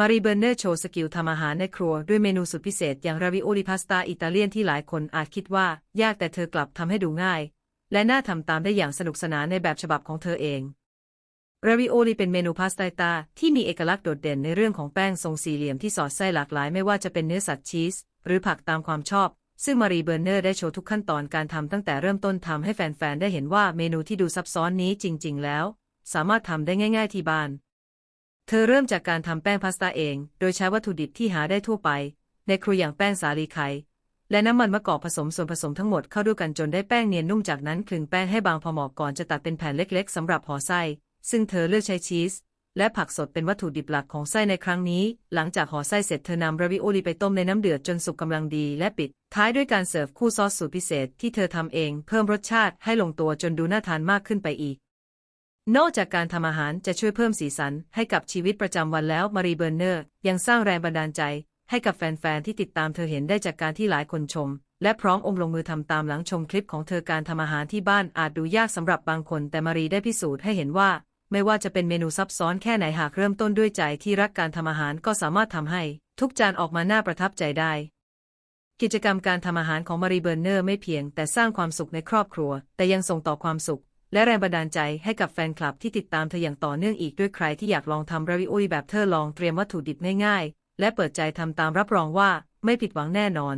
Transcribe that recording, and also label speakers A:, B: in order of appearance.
A: มารีเบอร์เนอร์โชว์สกิลทำอาหารในครัวด้วยเมนูสุดพิเศษอย่างราวิโอลิพาสต้าอิตาเลียนที่หลายคนอาจคิดว่า ยากแต่เธอกลับทำให้ดูง่าย และน่าทำตามได้อย่างสนุกสนานในแบบฉบับของเธอเองราวิโอลิเป็นเมนูพาสต้าตาที่มีเอกลักษณ์โดดเด่นในเรื่องของแป้งทรงสี่เหลี่ยมที่สอดไส้หลากหลายไม่ว่าจะเป็นเนื้อสัตว์ชีส หรือผักตามความชอบ ซึ่งมารีเบอร์เนอร์ได้โชว์ทุกขั้นตอนการทำตั้งแต่เริ่มต้นทำให้แฟนๆได้เห็นว่าเมนูที่ดูซับซ้อนนี้จริง ๆ แล้ว สามารถทำได้ง่าย ๆ ที่บ้าน เธอเริ่มจากการทำแป้งพาสต้าเอง โดยใช้วัตถุดิบที่หาได้ทั่วไป ในครัวอย่างแป้งสาลีไข่และน้ำมันมะกอกผสมส่วนผสมทั้งหมดเข้าด้วยกันจนได้แป้งเนียนนุ่มจากนั้นคลึงแป้งให้บางพอเหมาะก่อนจะตัดเป็นแผ่นเล็ก ๆสำหรับห่อไส้ ซึ่งเธอเลือกใช้ชีส และผักสดเป็นวัตถุดิบหลักของไส้ในครั้งนี้ หลังจากห่อไส้เสร็จเธอนำราวิโอลีไปต้มในน้ำเดือดจนสุกกำลังดีและปิด ท้ายด้วยการเสิร์ฟคู่ซอสสูตรพิเศษที่เธอทำเอง เพิ่มรสชาติให้ลงตัวจนดูน่าทานมากขึ้นไปอีก นอกจากการทำอาหารจะช่วยเพิ่มสีสันให้กับชีวิตประจำวันแล้วมารีเบอร์เนอร์ยังสร้างแรงบันดาลใจ ให้กับแฟนๆที่ติดตามเธอเห็นได้จากการที่หลายคนชม และพร้อมองลงมือทำตามหลังชมคลิปของเธอการทำอาหารที่บ้านอาจดูยากสำหรับบางคน แต่มารีได้พิสูจน์ให้เห็นว่า ไม่ว่าจะเป็นเมนูซับซ้อนแค่ไหนหากเริ่มต้นด้วยใจที่รักการทำอาหารก็สามารถทำให้ ทุกจานออกมาน่าประทับใจได้ กิจกรรมการทำอาหารของมารีเบอร์เนอร์ไม่เพียง แต่สร้างความสุขในครอบครัว แต่ยังส่งต่อความสุข และแรงบันดาลใจให้กับแฟนคลับที่ติดตามเธออย่างต่อเนื่องอีกด้วยใครที่อยากลองทำราวิโอีแบบเธอลองเตรียมวัตถุดิบง่ายๆ และเปิดใจทำตามรับรองว่าไม่ผิดหวังแน่นอน